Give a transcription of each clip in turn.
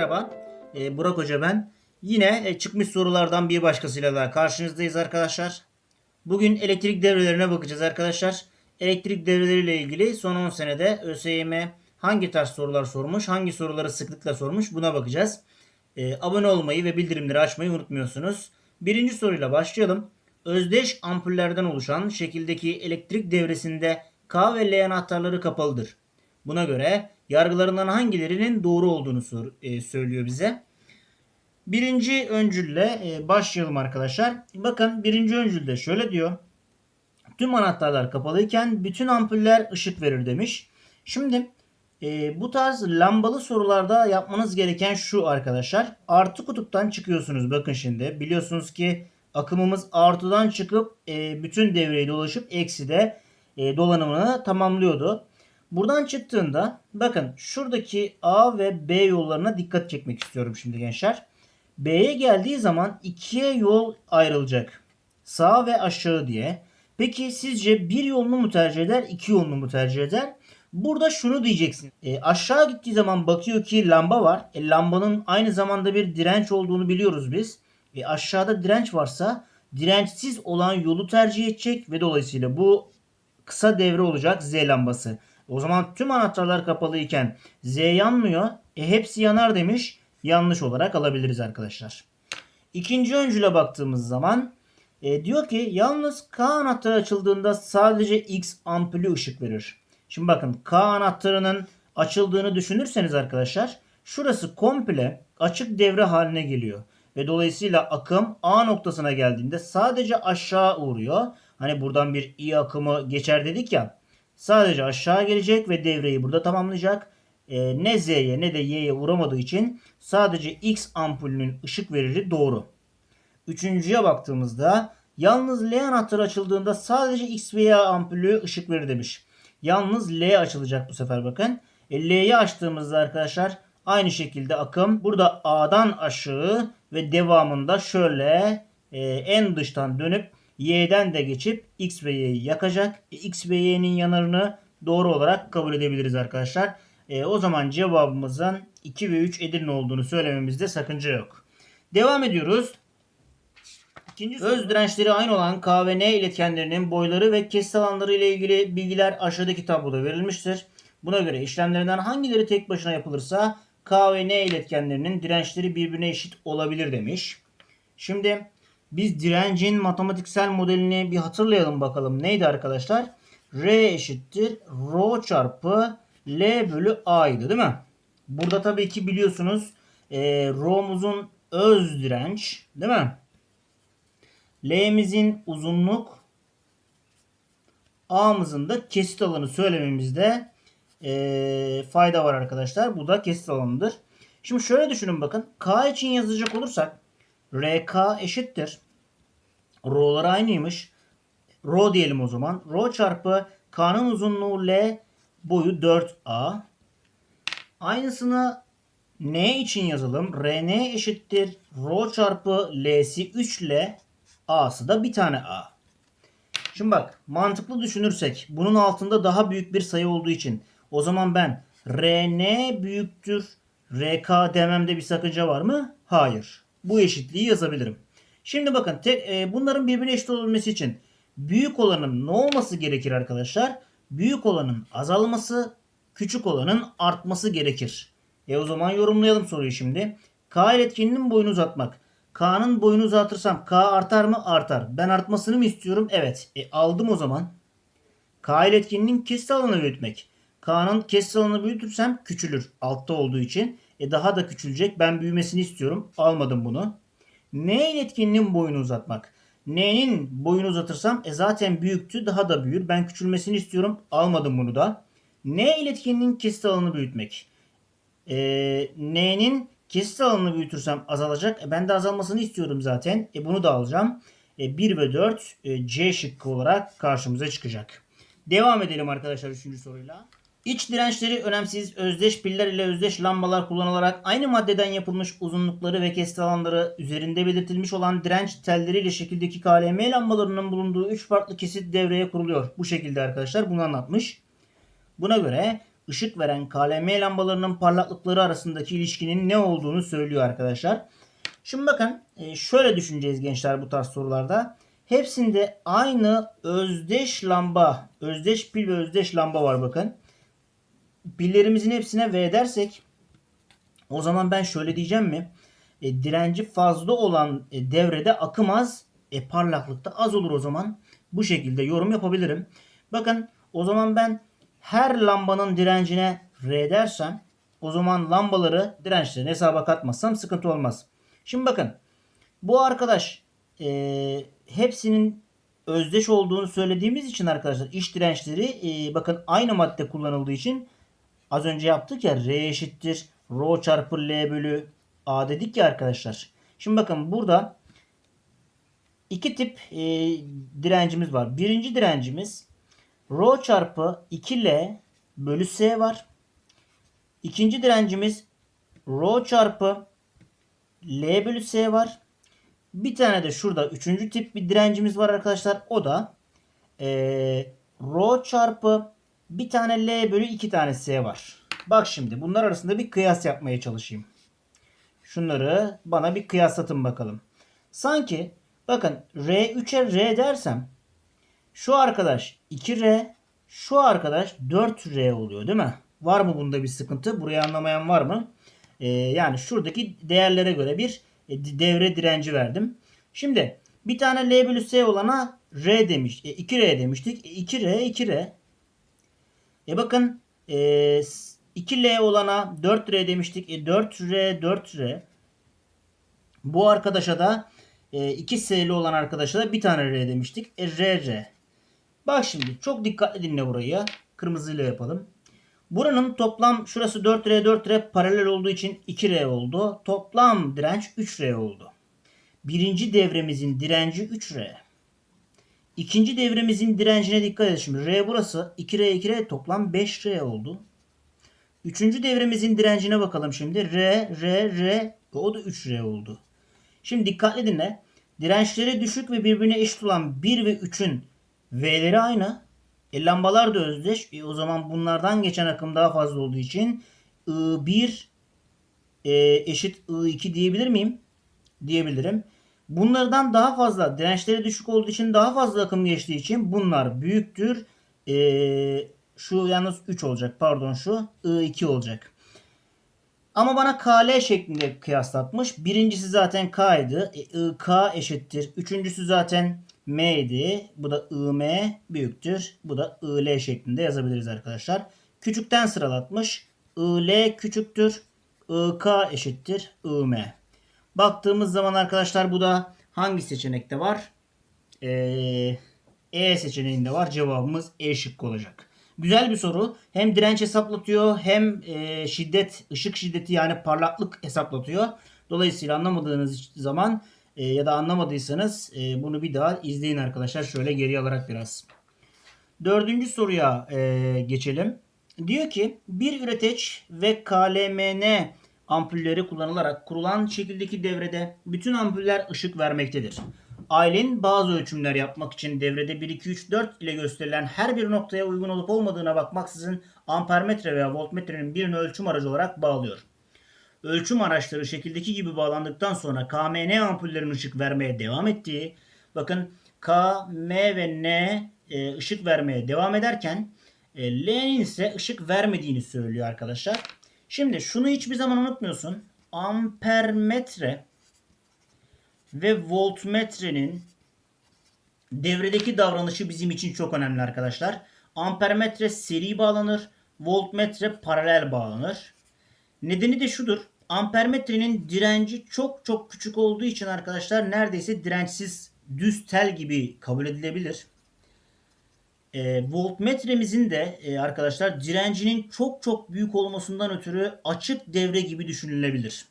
merhaba. Ee, Burak Hoca ben. Yine e, çıkmış sorulardan bir başkasıyla daha karşınızdayız arkadaşlar. Bugün elektrik devrelerine bakacağız arkadaşlar. Elektrik devreleriyle ilgili son 10 senede ÖSYM hangi tarz sorular sormuş, hangi soruları sıklıkla sormuş buna bakacağız. Ee, abone olmayı ve bildirimleri açmayı unutmuyorsunuz. Birinci soruyla başlayalım. Özdeş ampullerden oluşan şekildeki elektrik devresinde K ve L anahtarları kapalıdır. Buna göre yargılarından hangilerinin doğru olduğunu sor- e, söylüyor bize. Birinci öncülle e, başlayalım arkadaşlar. Bakın birinci öncülde şöyle diyor. Tüm anahtarlar kapalıyken bütün ampuller ışık verir demiş. Şimdi e, bu tarz lambalı sorularda yapmanız gereken şu arkadaşlar. Artı kutuptan çıkıyorsunuz. Bakın şimdi biliyorsunuz ki akımımız artıdan çıkıp e, bütün devreyi dolaşıp ekside e, dolanımını tamamlıyordu. Buradan çıktığında bakın şuradaki A ve B yollarına dikkat çekmek istiyorum şimdi gençler. B'ye geldiği zaman ikiye yol ayrılacak. Sağ ve aşağı diye. Peki sizce bir yolunu mu tercih eder, iki yolunu mu tercih eder? Burada şunu diyeceksin. E, aşağı gittiği zaman bakıyor ki lamba var. E, lambanın aynı zamanda bir direnç olduğunu biliyoruz biz. E, aşağıda direnç varsa dirençsiz olan yolu tercih edecek ve dolayısıyla bu kısa devre olacak Z lambası. O zaman tüm anahtarlar kapalı iken Z yanmıyor. E hepsi yanar demiş. Yanlış olarak alabiliriz arkadaşlar. İkinci öncüle baktığımız zaman e, diyor ki yalnız K anahtarı açıldığında sadece X ampulü ışık verir. Şimdi bakın K anahtarının açıldığını düşünürseniz arkadaşlar şurası komple açık devre haline geliyor. Ve dolayısıyla akım A noktasına geldiğinde sadece aşağı uğruyor. Hani buradan bir I akımı geçer dedik ya. Sadece aşağı gelecek ve devreyi burada tamamlayacak. Ee, ne Z'ye ne de Y'ye uğramadığı için sadece X ampulünün ışık veriri doğru. Üçüncüye baktığımızda yalnız L anahtarı açıldığında sadece X ve Y ampulü ışık verir demiş. Yalnız L açılacak bu sefer bakın. E, L'yi açtığımızda arkadaşlar aynı şekilde akım burada A'dan aşağı ve devamında şöyle e, en dıştan dönüp Y'den de geçip X ve Y'yi yakacak. E, X ve Y'nin yanarını doğru olarak kabul edebiliriz arkadaşlar. E, o zaman cevabımızın 2 ve 3 Edirne olduğunu söylememizde sakınca yok. Devam ediyoruz. İkinci. Öz dirençleri aynı olan K ve N iletkenlerinin boyları ve kesit alanları ile ilgili bilgiler aşağıdaki tabloda verilmiştir. Buna göre işlemlerinden hangileri tek başına yapılırsa K ve N iletkenlerinin dirençleri birbirine eşit olabilir demiş. Şimdi biz direncin matematiksel modelini bir hatırlayalım bakalım. Neydi arkadaşlar? R eşittir Rho çarpı L bölü A'ydı değil mi? Burada tabii ki biliyorsunuz e, Rho'muzun öz direnç değil mi? L'mizin uzunluk A'mızın da kesit alanı söylememizde e, fayda var arkadaşlar. Bu da kesit alanıdır. Şimdi şöyle düşünün bakın. K için yazacak olursak RK eşittir. R'lar aynıymış. Rho diyelim o zaman. Rho çarpı K'nın uzunluğu L boyu 4A. Aynısını N için yazalım. Rn eşittir. Rho çarpı L'si 3L. A'sı da bir tane A. Şimdi bak mantıklı düşünürsek bunun altında daha büyük bir sayı olduğu için o zaman ben Rn büyüktür Rk dememde bir sakınca var mı? Hayır. Bu eşitliği yazabilirim. Şimdi bakın tek, e, bunların birbirine eşit olabilmesi için büyük olanın ne olması gerekir arkadaşlar? Büyük olanın azalması, küçük olanın artması gerekir. E o zaman yorumlayalım soruyu şimdi. K iletkeninin boyunu uzatmak. K'nın boyunu uzatırsam K artar mı? Artar. Ben artmasını mı istiyorum? Evet. E aldım o zaman. K iletkeninin kesit alanını büyütmek. K'nın kesit alanını büyütürsem küçülür. Altta olduğu için. E daha da küçülecek. Ben büyümesini istiyorum. Almadım bunu. N iletkeninin boyunu uzatmak. N'nin boyunu uzatırsam e zaten büyüktü. Daha da büyür. Ben küçülmesini istiyorum. Almadım bunu da. N iletkeninin kesit alanını büyütmek. E, N'nin kesit alanını büyütürsem azalacak. E, ben de azalmasını istiyorum zaten. E, bunu da alacağım. E, 1 ve 4 e, C şıkkı olarak karşımıza çıkacak. Devam edelim arkadaşlar 3. soruyla. İç dirençleri önemsiz özdeş piller ile özdeş lambalar kullanılarak aynı maddeden yapılmış uzunlukları ve kesit alanları üzerinde belirtilmiş olan direnç telleriyle şekildeki KLM lambalarının bulunduğu 3 farklı kesit devreye kuruluyor. Bu şekilde arkadaşlar bunu anlatmış. Buna göre ışık veren KLM lambalarının parlaklıkları arasındaki ilişkinin ne olduğunu söylüyor arkadaşlar. Şimdi bakın e, şöyle düşüneceğiz gençler bu tarz sorularda. Hepsinde aynı özdeş lamba, özdeş pil ve özdeş lamba var bakın. Pillerimizin hepsine V dersek o zaman ben şöyle diyeceğim mi? E, direnci fazla olan e, devrede akım az, e, parlaklıkta az olur o zaman. Bu şekilde yorum yapabilirim. Bakın o zaman ben her lambanın direncine R dersem o zaman lambaları dirençlerini hesaba katmazsam sıkıntı olmaz. Şimdi bakın bu arkadaş e, hepsinin özdeş olduğunu söylediğimiz için arkadaşlar iş dirençleri e, bakın aynı madde kullanıldığı için az önce yaptık ya R eşittir Rho çarpı L bölü A dedik ya arkadaşlar. Şimdi bakın burada iki tip e, direncimiz var. Birinci direncimiz Rho çarpı 2L bölü S var. İkinci direncimiz Rho çarpı L bölü S var. Bir tane de şurada üçüncü tip bir direncimiz var arkadaşlar. O da e, Rho çarpı bir tane L bölü iki tane S var. Bak şimdi bunlar arasında bir kıyas yapmaya çalışayım. Şunları bana bir kıyaslatın bakalım. Sanki bakın R 3'e R dersem şu arkadaş 2R şu arkadaş 4R oluyor değil mi? Var mı bunda bir sıkıntı? Burayı anlamayan var mı? Ee, yani şuradaki değerlere göre bir e, devre direnci verdim. Şimdi bir tane L bölü S olana R demiş. E, 2R demiştik. E, 2R 2R. E bakın e, 2L olana 4R demiştik. E 4R 4R. Bu arkadaşa da e, 2S'li olan arkadaşa da bir tane R demiştik. E RR. Bak şimdi çok dikkatli dinle burayı. Kırmızıyla yapalım. Buranın toplam şurası 4R 4R paralel olduğu için 2R oldu. Toplam direnç 3R oldu. Birinci devremizin direnci 3R. İkinci devremizin direncine dikkat edin şimdi. R burası 2R 2R toplam 5R oldu. Üçüncü devremizin direncine bakalım şimdi. R, R, R o da 3R oldu. Şimdi dikkatli dinle. Dirençleri düşük ve birbirine eşit olan 1 ve 3'ün V'leri aynı. E, lambalar da özdeş. E, o zaman bunlardan geçen akım daha fazla olduğu için I1 e, eşit I2 diyebilir miyim? Diyebilirim. Bunlardan daha fazla dirençleri düşük olduğu için daha fazla akım geçtiği için bunlar büyüktür. E, şu yalnız 3 olacak. Pardon şu I2 olacak. Ama bana KL şeklinde kıyaslatmış. Birincisi zaten K'ydı. E, IK eşittir. Üçüncüsü zaten M'ydi. Bu da IM büyüktür. Bu da IL şeklinde yazabiliriz arkadaşlar. Küçükten sıralatmış. IL küçüktür. IK eşittir. IM. Baktığımız zaman arkadaşlar bu da hangi seçenekte var? Ee, e seçeneğinde var. Cevabımız E şıkkı olacak. Güzel bir soru. Hem direnç hesaplatıyor hem e, şiddet, ışık şiddeti yani parlaklık hesaplatıyor. Dolayısıyla anlamadığınız zaman e, ya da anlamadıysanız e, bunu bir daha izleyin arkadaşlar. Şöyle geri alarak biraz. Dördüncü soruya e, geçelim. Diyor ki bir üreteç ve KLMN ampulleri kullanılarak kurulan şekildeki devrede bütün ampuller ışık vermektedir. Aylin bazı ölçümler yapmak için devrede 1, 2, 3, 4 ile gösterilen her bir noktaya uygun olup olmadığına bakmaksızın ampermetre veya voltmetrenin birini ölçüm aracı olarak bağlıyor. Ölçüm araçları şekildeki gibi bağlandıktan sonra KMN ampullerin ışık vermeye devam ettiği, bakın K, M ve N e, ışık vermeye devam ederken e, L'nin ise ışık vermediğini söylüyor arkadaşlar. Şimdi şunu hiçbir zaman unutmuyorsun. Ampermetre ve voltmetrenin devredeki davranışı bizim için çok önemli arkadaşlar. Ampermetre seri bağlanır, voltmetre paralel bağlanır. Nedeni de şudur. Ampermetrenin direnci çok çok küçük olduğu için arkadaşlar neredeyse dirençsiz düz tel gibi kabul edilebilir. E, voltmetremizin de e, arkadaşlar direncinin çok çok büyük olmasından ötürü açık devre gibi düşünülebilir.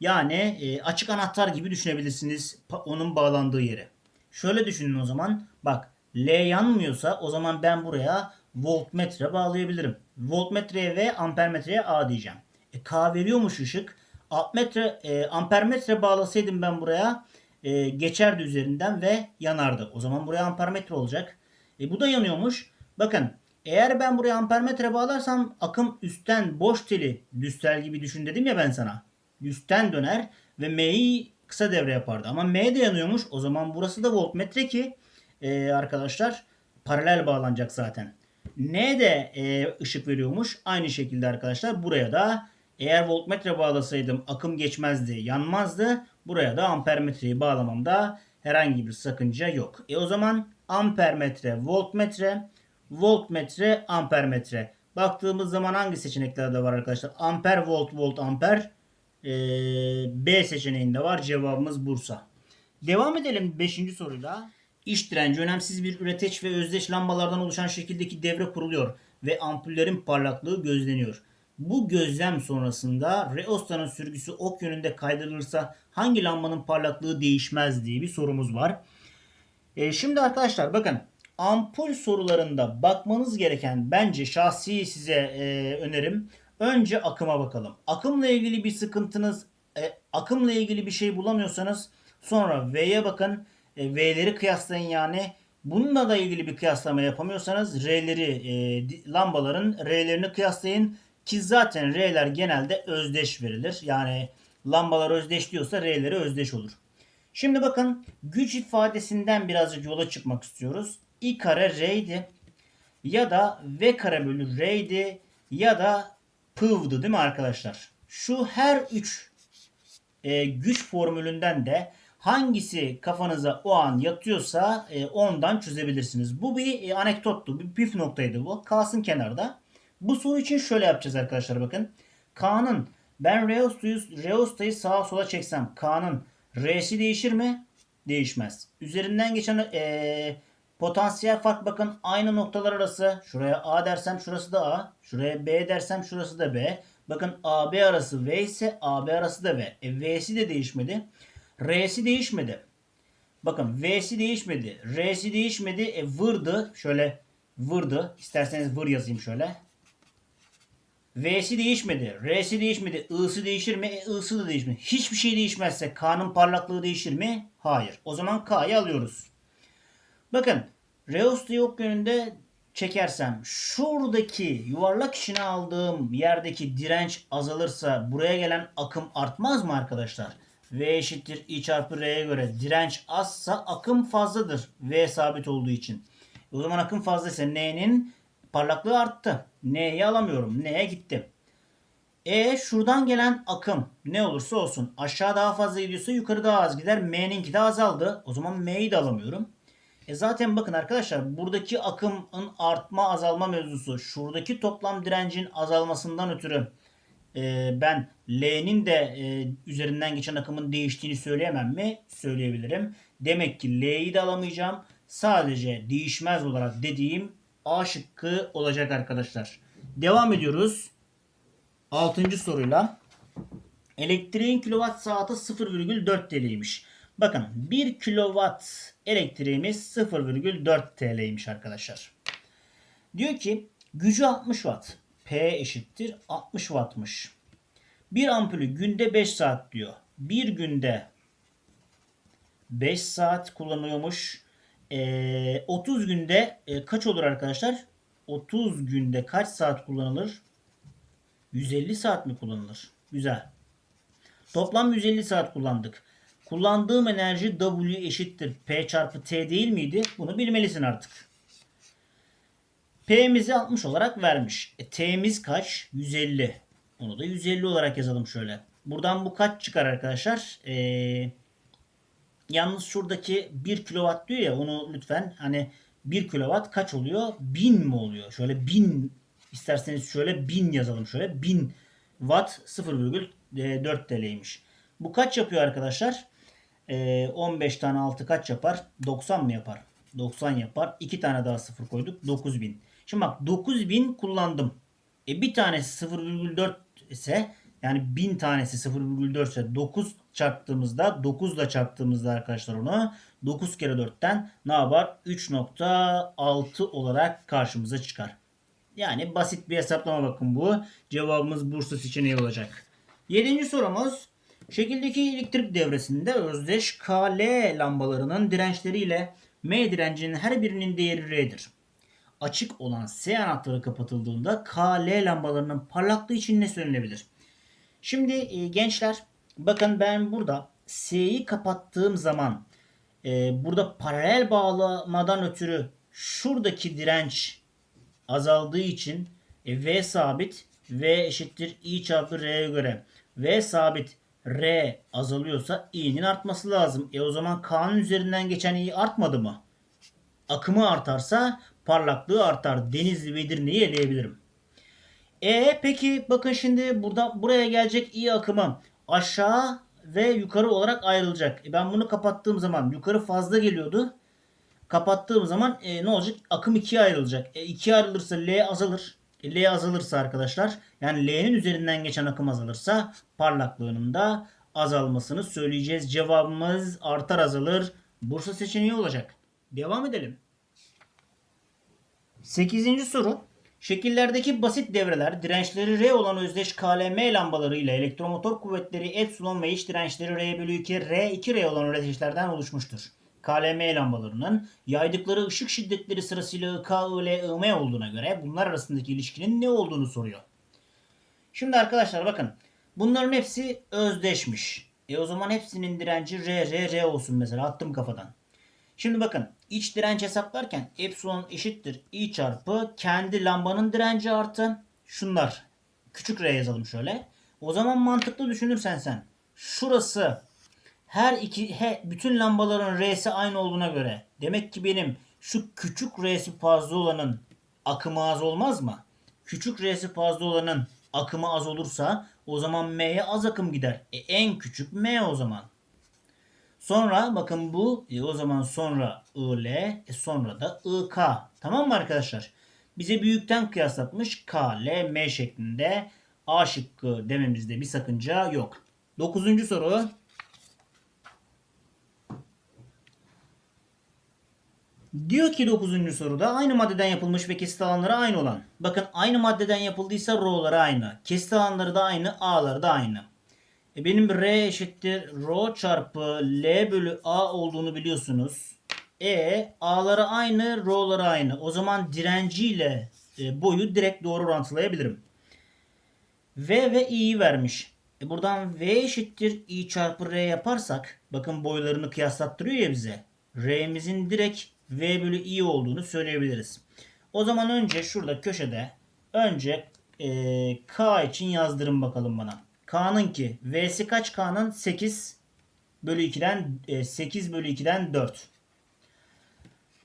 Yani e, açık anahtar gibi düşünebilirsiniz onun bağlandığı yere. Şöyle düşünün o zaman. Bak L yanmıyorsa o zaman ben buraya voltmetre bağlayabilirim. Voltmetreye ve ampermetreye A diyeceğim. E, K veriyormuş ışık. Ampermetre, e, ampermetre bağlasaydım ben buraya e, geçerdi üzerinden ve yanardı. O zaman buraya ampermetre olacak. E, bu da yanıyormuş. Bakın Eğer ben buraya ampermetre bağlarsam akım üstten boş teli düz tel gibi düşün dedim ya ben sana. Üstten döner ve M'yi kısa devre yapardı. Ama M de yanıyormuş. O zaman burası da voltmetre ki e, arkadaşlar paralel bağlanacak zaten. N de e, ışık veriyormuş. Aynı şekilde arkadaşlar buraya da eğer voltmetre bağlasaydım akım geçmezdi, yanmazdı. Buraya da ampermetreyi bağlamamda herhangi bir sakınca yok. E o zaman ampermetre, voltmetre, voltmetre, ampermetre. Baktığımız zaman hangi seçeneklerde var arkadaşlar? Amper, volt, volt, amper. Ee, B seçeneğinde var. Cevabımız Bursa. Devam edelim 5. soruyla. İş direnci önemsiz bir üreteç ve özdeş lambalardan oluşan şekildeki devre kuruluyor ve ampullerin parlaklığı gözleniyor. Bu gözlem sonrasında reostanın sürgüsü ok yönünde kaydırılırsa hangi lambanın parlaklığı değişmez diye bir sorumuz var. E, şimdi arkadaşlar bakın ampul sorularında bakmanız gereken bence şahsi size e, önerim. Önce akıma bakalım. Akımla ilgili bir sıkıntınız, e, akımla ilgili bir şey bulamıyorsanız sonra V'ye bakın. E, V'leri kıyaslayın yani. Bununla da ilgili bir kıyaslama yapamıyorsanız R'leri, e, lambaların R'lerini kıyaslayın. Ki zaten R'ler genelde özdeş verilir. Yani lambalar özdeş diyorsa R'leri özdeş olur. Şimdi bakın güç ifadesinden birazcık yola çıkmak istiyoruz. I kare R'ydi. Ya da V kare bölü R'ydi. Ya da P'vdı değil mi arkadaşlar? Şu her üç e, güç formülünden de hangisi kafanıza o an yatıyorsa e, ondan çözebilirsiniz. Bu bir e, anekdottu. Bir püf noktaydı bu. Kalsın kenarda. Bu soru için şöyle yapacağız arkadaşlar bakın. K'nın ben Reosta'yı sağa sola çeksem K'nın R'si değişir mi? Değişmez. Üzerinden geçen e, potansiyel fark bakın aynı noktalar arası. Şuraya A dersem şurası da A. Şuraya B dersem şurası da B. Bakın AB arası V ise AB arası da V. E, V'si de değişmedi. R'si değişmedi. Bakın V'si değişmedi. R'si değişmedi. E vırdı. Şöyle vırdı. İsterseniz vır yazayım şöyle. V'si değişmedi. R'si değişmedi. I'sı değişir mi? E, I'sı da değişmedi. Hiçbir şey değişmezse K'nın parlaklığı değişir mi? Hayır. O zaman K'yı alıyoruz. Bakın Reosta'yı ok yönünde çekersem şuradaki yuvarlak içine aldığım yerdeki direnç azalırsa buraya gelen akım artmaz mı arkadaşlar? V eşittir I çarpı R'ye göre direnç azsa akım fazladır. V sabit olduğu için. O zaman akım fazlaysa N'nin parlaklığı arttı. N'yi alamıyorum. N'ye gitti. E şuradan gelen akım ne olursa olsun aşağı daha fazla gidiyorsa yukarı daha az gider. M'ninki de azaldı. O zaman M'yi de alamıyorum. E zaten bakın arkadaşlar buradaki akımın artma azalma mevzusu şuradaki toplam direncin azalmasından ötürü e, ben L'nin de e, üzerinden geçen akımın değiştiğini söyleyemem mi? Söyleyebilirim. Demek ki L'yi de alamayacağım. Sadece değişmez olarak dediğim A şıkkı olacak arkadaşlar. Devam ediyoruz. 6. soruyla. Elektriğin kilowatt saati 0,4 TL'ymiş. Bakın 1 kilowatt elektriğimiz 0,4 TL'ymiş arkadaşlar. Diyor ki gücü 60 watt. P eşittir 60 wattmış. Bir ampulü günde 5 saat diyor. Bir günde 5 saat kullanıyormuş. Ee, 30 günde e, kaç olur arkadaşlar? 30 günde kaç saat kullanılır? 150 saat mi kullanılır? Güzel. Toplam 150 saat kullandık. Kullandığım enerji W eşittir P çarpı T değil miydi? Bunu bilmelisin artık. P'mizi 60 olarak vermiş. E, T'miz kaç? 150. Onu da 150 olarak yazalım şöyle. Buradan bu kaç çıkar arkadaşlar? Ee, yalnız şuradaki 1 kilowatt diyor ya onu lütfen hani 1 kilowatt kaç oluyor? 1000 mi oluyor? Şöyle 1000 isterseniz şöyle 1000 yazalım şöyle. 1000 watt 0,4 TL'ymiş. Bu kaç yapıyor arkadaşlar? Ee, 15 tane 6 kaç yapar? 90 mı yapar? 90 yapar. 2 tane daha 0 koyduk. 9000. Şimdi bak 9000 kullandım. E bir tanesi 0,4 ise yani 1000 tanesi 0,4 ise 9 çarptığımızda 9 ile çarptığımızda arkadaşlar onu 9 kere 4'ten ne yapar? 3.6 olarak karşımıza çıkar. Yani basit bir hesaplama bakın bu. Cevabımız Bursa seçeneği olacak. Yedinci sorumuz. Şekildeki elektrik devresinde özdeş KL lambalarının dirençleriyle M direncinin her birinin değeri R'dir. açık olan S anahtarı kapatıldığında K, L lambalarının parlaklığı için ne söylenebilir? Şimdi e, gençler bakın ben burada S'yi kapattığım zaman e, burada paralel bağlamadan ötürü şuradaki direnç azaldığı için e, V sabit V eşittir I çarpı R'ye göre V sabit R azalıyorsa I'nin artması lazım. E o zaman K'nın üzerinden geçen I artmadı mı? Akımı artarsa parlaklığı artar. Denizli ve Edirne'yi eleyebilirim. E peki bakın şimdi burada buraya gelecek I akımı aşağı ve yukarı olarak ayrılacak. E ben bunu kapattığım zaman yukarı fazla geliyordu. Kapattığım zaman e, ne olacak? Akım ikiye ayrılacak. E, ikiye ayrılırsa L azalır. E, L azalırsa arkadaşlar yani L'nin üzerinden geçen akım azalırsa parlaklığının da azalmasını söyleyeceğiz. Cevabımız artar azalır. Bursa seçeneği olacak. Devam edelim. 8. soru. Şekillerdeki basit devreler dirençleri R olan özdeş KLM lambaları ile elektromotor kuvvetleri epsilon ve iç dirençleri R bölü 2 R2R olan üreticilerden oluşmuştur. KLM lambalarının yaydıkları ışık şiddetleri sırasıyla IK, IL, IM olduğuna göre bunlar arasındaki ilişkinin ne olduğunu soruyor. Şimdi arkadaşlar bakın bunların hepsi özdeşmiş. E o zaman hepsinin direnci R, R, R olsun mesela attım kafadan. Şimdi bakın iç direnç hesaplarken epsilon eşittir i çarpı kendi lambanın direnci artı şunlar. Küçük r yazalım şöyle. O zaman mantıklı düşünürsen sen şurası her iki he, bütün lambaların r'si aynı olduğuna göre demek ki benim şu küçük r'si fazla olanın akımı az olmaz mı? Küçük r'si fazla olanın akımı az olursa o zaman m'ye az akım gider. E, en küçük m o zaman. Sonra bakın bu e, o zaman sonra IL e, sonra da IK. Tamam mı arkadaşlar? Bize büyükten kıyaslatmış K, L, M şeklinde A şıkkı dememizde bir sakınca yok. Dokuzuncu soru. Diyor ki 9. soruda aynı maddeden yapılmış ve kesit alanları aynı olan. Bakın aynı maddeden yapıldıysa r'ları aynı. Kesit alanları da aynı, a'ları da aynı. E benim R eşittir Rho çarpı L bölü A olduğunu biliyorsunuz. E A'ları aynı, Rho'ları aynı. O zaman direnciyle e, boyu direkt doğru orantılayabilirim. V ve i'yi vermiş. E buradan V eşittir i çarpı R yaparsak bakın boylarını kıyaslattırıyor ya bize. R'mizin direkt V bölü i olduğunu söyleyebiliriz. O zaman önce şurada köşede önce e, K için yazdırın bakalım bana. K'nın ki V'si kaç K'nın? 8 bölü 2'den 8 bölü 2'den 4.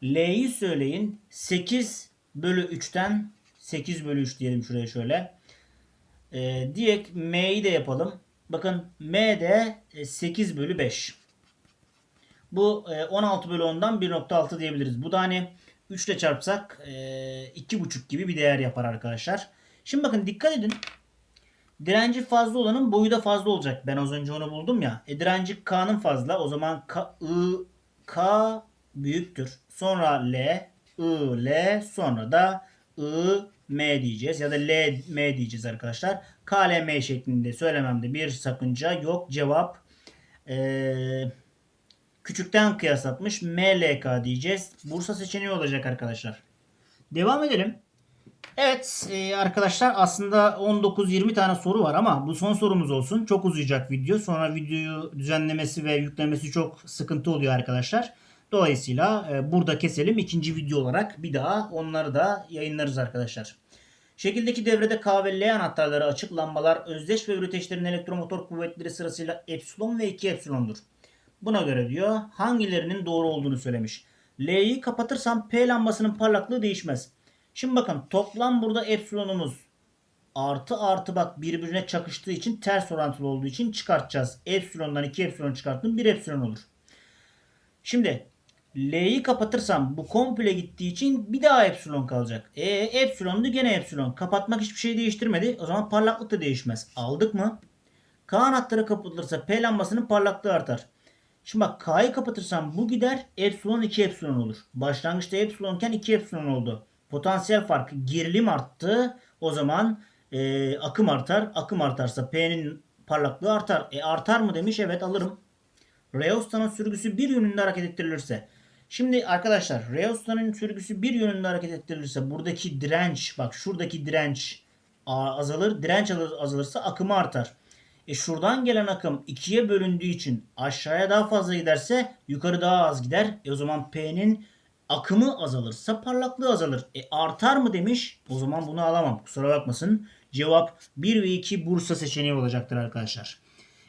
L'yi söyleyin. 8 bölü 3'ten 8 bölü 3 diyelim şuraya şöyle. E, diyek M'yi de yapalım. Bakın M de 8 bölü 5. Bu e, 16 bölü 10'dan 1.6 diyebiliriz. Bu da hani 3 ile çarpsak e, 2.5 gibi bir değer yapar arkadaşlar. Şimdi bakın dikkat edin. Direnci fazla olanın boyu da fazla olacak. Ben az önce onu buldum ya. E, direnci K'nın fazla. O zaman K, I, K büyüktür. Sonra L, I, L sonra da I, M diyeceğiz. Ya da L, M diyeceğiz arkadaşlar. K, L, M şeklinde söylememde bir sakınca yok. Cevap ee, küçükten kıyaslatmış. M, L, K diyeceğiz. Bursa seçeneği olacak arkadaşlar. Devam edelim. Evet e, arkadaşlar aslında 19-20 tane soru var ama bu son sorumuz olsun. Çok uzayacak video. Sonra videoyu düzenlemesi ve yüklemesi çok sıkıntı oluyor arkadaşlar. Dolayısıyla e, burada keselim. ikinci video olarak bir daha onları da yayınlarız arkadaşlar. Şekildeki devrede K ve L anahtarları açık lambalar özdeş ve üreteçlerin elektromotor kuvvetleri sırasıyla epsilon ve 2 epsilondur. Buna göre diyor hangilerinin doğru olduğunu söylemiş. L'yi kapatırsam P lambasının parlaklığı değişmez. Şimdi bakın toplam burada epsilonumuz artı artı bak birbirine çakıştığı için ters orantılı olduğu için çıkartacağız. Epsilondan 2 epsilon çıkarttım 1 epsilon olur. Şimdi L'yi kapatırsam bu komple gittiği için bir daha epsilon kalacak. E epsilondu gene epsilon. Kapatmak hiçbir şey değiştirmedi. O zaman parlaklık da değişmez. Aldık mı? K anahtarı kapatılırsa P lambasının parlaklığı artar. Şimdi bak K'yı kapatırsam bu gider. Epsilon 2 epsilon olur. Başlangıçta epsilonken 2 epsilon oldu potansiyel farkı gerilim arttı. O zaman e, akım artar. Akım artarsa P'nin parlaklığı artar. E artar mı demiş. Evet alırım. Reosta'nın sürgüsü bir yönünde hareket ettirilirse Şimdi arkadaşlar Reosta'nın sürgüsü bir yönünde hareket ettirilirse buradaki direnç bak şuradaki direnç azalır. Direnç azal- azalırsa akımı artar. E şuradan gelen akım ikiye bölündüğü için aşağıya daha fazla giderse yukarı daha az gider. E o zaman P'nin akımı azalırsa parlaklığı azalır. E artar mı demiş. O zaman bunu alamam. Kusura bakmasın. Cevap 1 ve 2 Bursa seçeneği olacaktır arkadaşlar.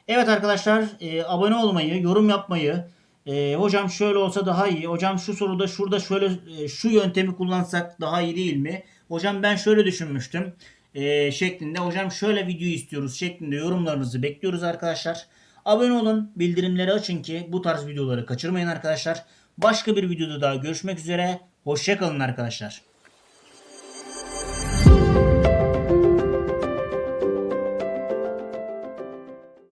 Evet arkadaşlar e, abone olmayı, yorum yapmayı, e, hocam şöyle olsa daha iyi, hocam şu soruda şurada şöyle e, şu yöntemi kullansak daha iyi değil mi? Hocam ben şöyle düşünmüştüm e, şeklinde, hocam şöyle video istiyoruz şeklinde yorumlarınızı bekliyoruz arkadaşlar. Abone olun, bildirimleri açın ki bu tarz videoları kaçırmayın arkadaşlar. Başka bir videoda daha görüşmek üzere. Hoşçakalın arkadaşlar.